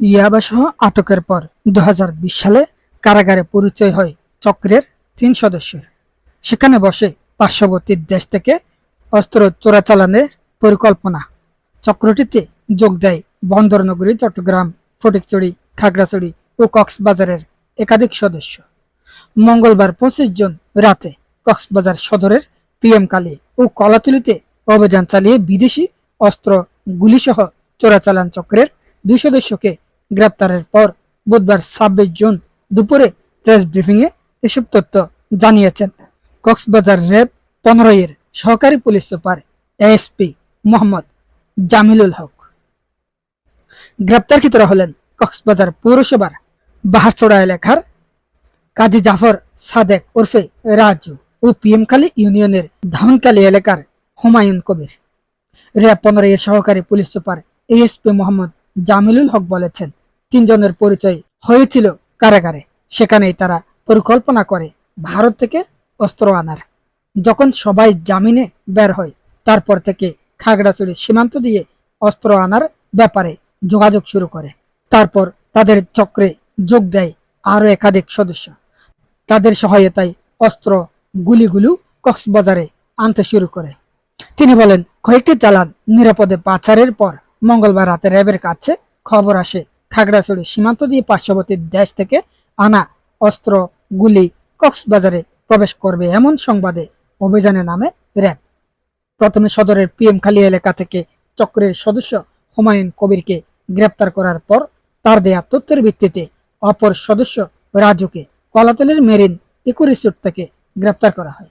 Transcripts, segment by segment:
ইয়াবাসহ আটকের পর দু হাজার বিশ সালে কারাগারে পরিচয় হয় চক্রের তিন সদস্যের। সেখানে বসে পার্শ্ববর্তী দেশ থেকে অস্ত্র চোরাচালানের পরিকল্পনা। চক্রটিতে যোগ দেয় বন্দরনগরী, চট্টগ্রাম, ফটিকচুরি, খাগড়াছড়ি ও কক্সবাজারের একাধিক সদস্য। মঙ্গলবার পঁচিশ জন রাতে কক্সবাজার সদরের পিএম কালী ও কলাতুলিতে অভিযান চালিয়ে বিদেশি অস্ত্র গুলিসহ চোরাচালান চক্রের দুই সদস্যকে গ্রেপ্তারের পর বুধবার ছাব্বিশ জুন দুপুরে প্রেস ব্রিফিংয়ে এসব তথ্য জানিয়েছেন। কক্সবাজার র্যাব পনেরো এর সহকারী police super ASP Mohammad Jamilul Haque. গ্রেপ্তারকৃতরা হলেন কক্সবাজার পৌরসভার বাহারচড়া এলাকার কাজী জাফর সাদেক ওরফে রাজু ও পিএমখালী ইউনিয়নের ধানকালী এলাকার হুমায়ুন কবির। র্যাব পনেরো এর সহকারী police super ASP Mohammad Jamilul Haque বলেছেন তিনজনের পরিচয় হয়েছিল কারাগারে। সেখানেই তারা পরিকল্পনা করে ভারত থেকে অস্ত্র আনার। যখন সবাই জামিনে বের হয়, তারপর থেকে খাগড়াছড়ি সীমান্ত দিয়ে অস্ত্র আনার ব্যাপারে যোগাযোগ শুরু করে। তারপর তাদের চক্রে যোগ দেয় আরও একাধিক সদস্য। তাদের সহায়তায় অস্ত্র গুলিগুলো কক্সবাজারে আনতে শুরু করে। তিনি বলেন, কয়েকটি চালান নিরাপদে পাচারের পর মঙ্গলবার রাতে র্যাবের কাছে খবর আসে খাগড়াছড়ি সীমান্ত দিয়ে পার্শ্ববর্তী দেশ থেকে আনা অস্ত্র, গুলি কক্সবাজারে প্রবেশ করবে এমন সংবাদে অভিযানে নামে র্যাব। প্রথমে সদরের পিএম খালি এলাকা থেকে চক্রের সদস্য হুমায়ুন কবিরকে গ্রেপ্তার করার পর তার দেয়া তথ্যের ভিত্তিতে অপর সদস্য রাজুকে কলাতলের মেরিন ইকো রিসোর্ট থেকে গ্রেপ্তার করা হয়।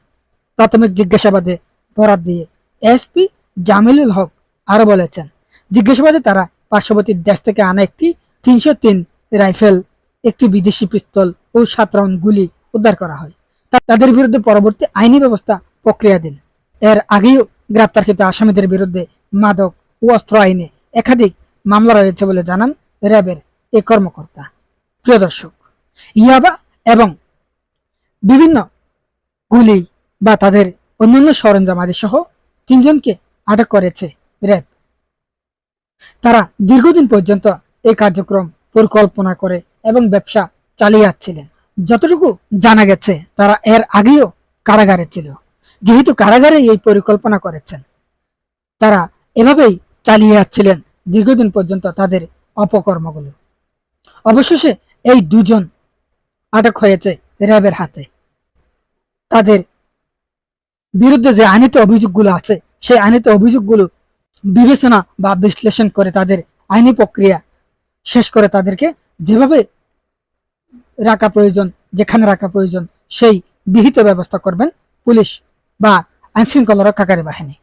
প্রাথমিক জিজ্ঞাসাবাদে বরাত দিয়ে এসপি জামিলুল হক আরও বলেছেন, জিজ্ঞাসাবাদে তারা পার্শ্ববর্তী দেশ থেকে আনা একটি তিনশো তিন রাইফেল, একটি বিদেশি পিস্তল ও সাত রাউন্ড গুলি উদ্ধার করা হয়। তাদের বিরুদ্ধে পরবর্তী আইনি ব্যবস্থা প্রক্রিয়াধীন এর আগেও গ্রেপ্তারকৃত আসামিদের বিরুদ্ধে মাদক ও অস্ত্র আইনে একাধিক মামলা রয়েছে বলে জানান র্যাবের এই কর্মকর্তা। প্রিয় দর্শক, ইয়াবা এবং বিভিন্ন গুলি বা তাদের অন্যান্য সরঞ্জাম আদি সহ তিনজনকে আটক করেছে র্যাব। তারা দীর্ঘদিন পর্যন্ত এই কার্যক্রম পরিকল্পনা করে এবং ব্যবসা চালিয়ে যাচ্ছিলেন। যতটুকু জানা গেছে, তারা এর আগেও কারাগারে ছিল। যেহেতু কারাগারে এই পরিকল্পনা করেছেন, তারা এভাবেই চালিয়ে যাচ্ছিলেন দীর্ঘদিন পর্যন্ত তাদের অপকর্মগুলো। অবশেষে এই দুজন আটক হয়েছে র্যাবের হাতে। তাদের বিরুদ্ধে যে আনিত অভিযোগগুলো আছে, সেই আনিত অভিযোগগুলো বিবেচনা বা বিশ্লেষণ করে তাদের আইনি প্রক্রিয়া শেষ করে তাদেরকে যেভাবে রাখা প্রয়োজন, যেখানে রাখা প্রয়োজন, সেই বিহিত ব্যবস্থা করবেন পুলিশ বা আইনশৃঙ্খলা রক্ষাকারী বাহিনী।